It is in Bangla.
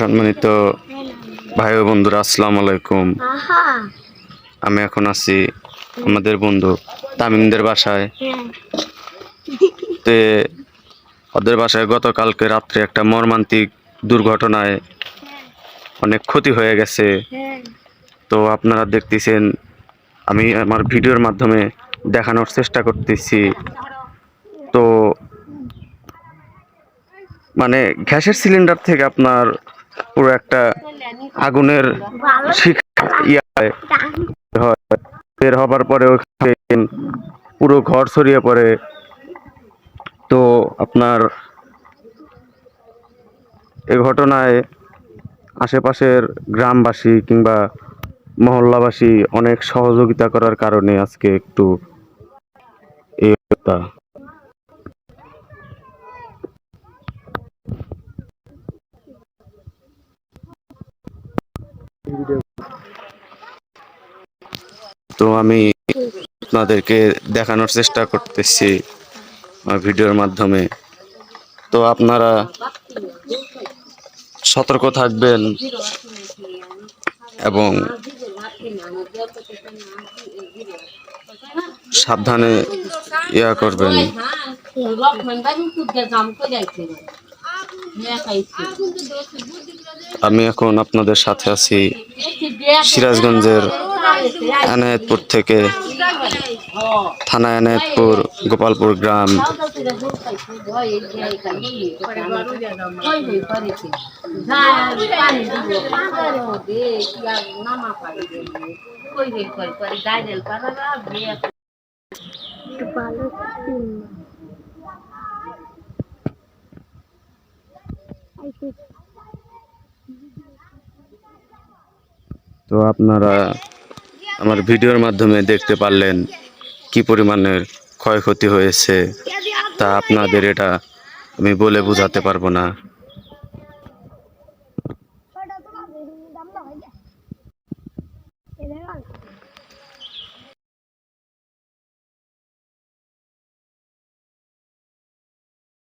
সম্মানিত ভাই ও বন্ধুরা আসসালামু আলাইকুম। আমি এখন আছি আমাদের বন্ধু তামিমদের বাসায়। তে ওদের বাসায় গতকালকে রাত্রে একটা মর্মান্তিক দুর্ঘটনায় অনেক ক্ষতি হয়ে গেছে। তো আপনারা দেখতেছেন আমি আমার ভিডিওর মাধ্যমে দেখানোর চেষ্টা করতেছি তো মানে গ্যাসের সিলিন্ডার থেকে আপনার পুরো একটা আগুনের হয়। বের হবার পরে পুরো ঘর ছড়িয়ে পড়ে তো আপনার এ ঘটনায় আশেপাশের গ্রামবাসী কিংবা মহল্লাবাসী অনেক সহযোগিতা করার কারণে আজকে একটু এই তো আমি আপনাদেরকে দেখানোর চেষ্টা করতেছি ভিডিওর মাধ্যমে। তো আপনারা সতর্ক থাকবেন এবং সাবধানে ইয়া করবেন। আমি এখন আপনাদের সাথে আছি সিরাজগঞ্জের এনায়েতপুর থেকে। থানা এনায়েতপুর গোপালপুর গ্রাম। ভালো তো আপনারা আমার ভিডিওর মাধ্যমে দেখতে পারলেন কি পরিমাণের ক্ষয়ক্ষতি হয়েছে, তা আপনাদের এটা আমি বলে বোঝাতে পারব না।